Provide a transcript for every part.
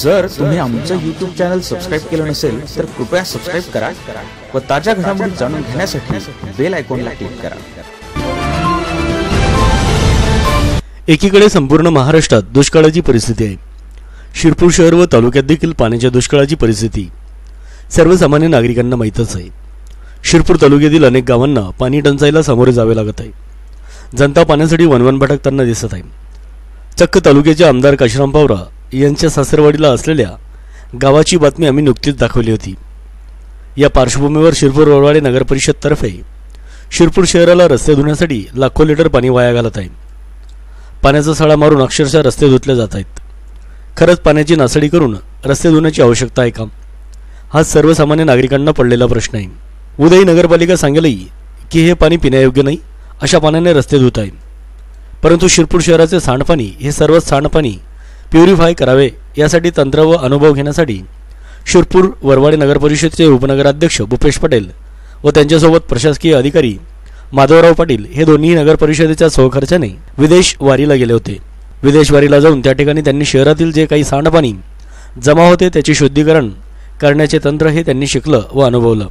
जर तुम्ही आमचं युट्यूब चॅनल सबस्क्राईब केलं नसेल तर कृपया सबस्क्राईब करा व ताज्या घडामोडी जाणून घेण्यासाठी बेल आयकॉनला क्लिक करा. एकीकडे संपूर्ण महाराष्ट्रात दुष्काळाची परिस्थिती आहे. शिरपूर शहर व तालुक्यात देखील पाण्याच्या दुष्काळाची परिस्थिती सर्वसामान्य नागरिकांना माहीतच आहे. शिरपूर तालुक्यातील अनेक गावांना पाणी टंचाईला सामोरे जावे लागत आहे. जनता पाण्यासाठी वनवन भटकताना दिसत आहे. चक्क तालुक्याचे आमदार काशीराम पावरा यांच्या सासरवाडीला असलेल्या गावाची बातमी आम्ही नुकतीच दाखवली होती. या पार्श्वभूमीवर शिरपूर वरवाडे नगरपरिषदतर्फे शिरपूर शहराला रस्ते धुण्यासाठी लाखो लिटर पाणी वाया घालत आहे. पाण्याचा सळा मारून अक्षरशः रस्ते धुतले जात आहेत. खरंच पाण्याची नासडी करून रस्ते धुण्याची आवश्यकता आहे का? हा सर्वसामान्य नागरिकांना पडलेला प्रश्न आहे. उदयी नगरपालिका सांगेलही की हे पाणी पिण्यायोग्य नाही अशा पाण्याने रस्ते धुत आहे परंतु शिरपूर शहराचे सांडपाणी हे सर्वच सांडपाणी प्युरिफाय करावे यासाठी तंत्र व अनुभव घेण्यासाठी शिरपूर वरवाडे नगर परिषदेचे उपनगराध्यक्ष भूपेश पटेल व त्यांच्यासोबत प्रशासकीय अधिकारी माधवराव पाटील हे दोन्ही नगर परिषदेच्या सहखर्चाने विदेश वारीला गेले होते. विदेश वारीला जाऊन त्या ठिकाणी त्यांनी शहरातील जे काही सांडपाणी जमा होते त्याचे शुद्धीकरण करण्याचे तंत्र हे त्यांनी शिकलं व अनुभवलं.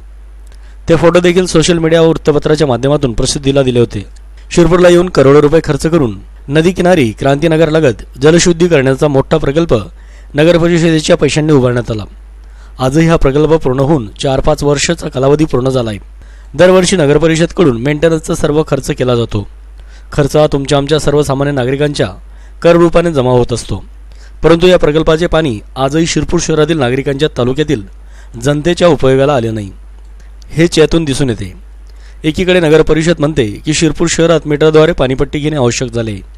ते फोटो देखील सोशल मीडिया व वृत्तपत्राच्या माध्यमातून प्रसिद्धीला दिले होते. शिरपूरला येऊन करोडो रुपये खर्च करून नदीकिनारी क्रांतीनगरलगत जलशुद्धी करण्याचा मोठा प्रकल्प नगर परिषदेच्या पैशांनी उभारण्यात आला. आजही हा प्रकल्प पूर्ण होऊन चार पाच वर्षाचा कालावधी पूर्ण झाला आहे दरवर्षी नगरपरिषदकडून मेंटेनन्सचा सर्व खर्च केला जातो. खर्च हा तुमच्या आमच्या सर्वसामान्य नागरिकांच्या कर रूपाने जमा होत असतो. परंतु या प्रकल्पाचे पाणी आजही शिरपूर शहरातील नागरिकांच्या तालुक्यातील जनतेच्या उपयोगाला आले नाही. हेच यातून दिसून येते. एकीकडे नगरपरिषद म्हणते की शिरपूर शहरात मीटरद्वारे पाणीपट्टी घेणे आवश्यक झाले.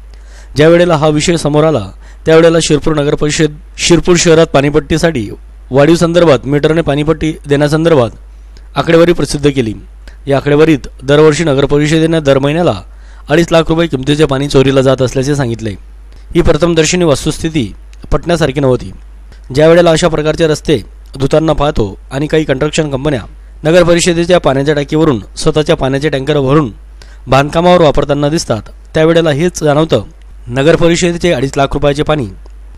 ज्या वेळेला हा विषय समोर आला त्यावेळेला शिरपूर नगर परिषद शिरपूर शहरात पाणीपट्टीसाठी वाढीव संदर्भात मीटरने पाणीपट्टी देण्यासंदर्भात आकडेवारी प्रसिद्ध केली. या आकडेवारीत दरवर्षी नगरपरिषदेने दर महिन्याला अडीच लाख रुपये किमतीचे पाणी चोरीला जात असल्याचे सांगितले. ही प्रथमदर्शनी वस्तुस्थिती पटण्यासारखी नव्हती. ज्या वेळेला अशा प्रकारचे रस्ते धुतांना पाहतो आणि काही कंस्ट्रक्शन कंपन्या नगरपरिषदेच्या पाण्याच्या टाकीवरून स्वतःच्या पाण्याचे टँकर भरून बांधकामावर वापरताना दिसतात त्यावेळेला हेच जाणवतं नगरपरिषदेचे अडीच लाख रुपयाचे पाणी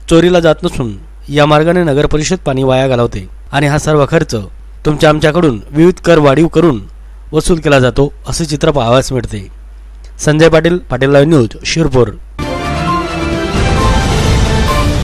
चोरीला जात नसून या मार्गाने नगरपरिषद पाणी वाया घालवते आणि हा सर्व खर्च तुमच्या आमच्याकडून विविध कर वाढीव करून वसूल केला जातो असे चित्र पाहावयास मिळते. Sanjay Patil Patil live news Shirpur.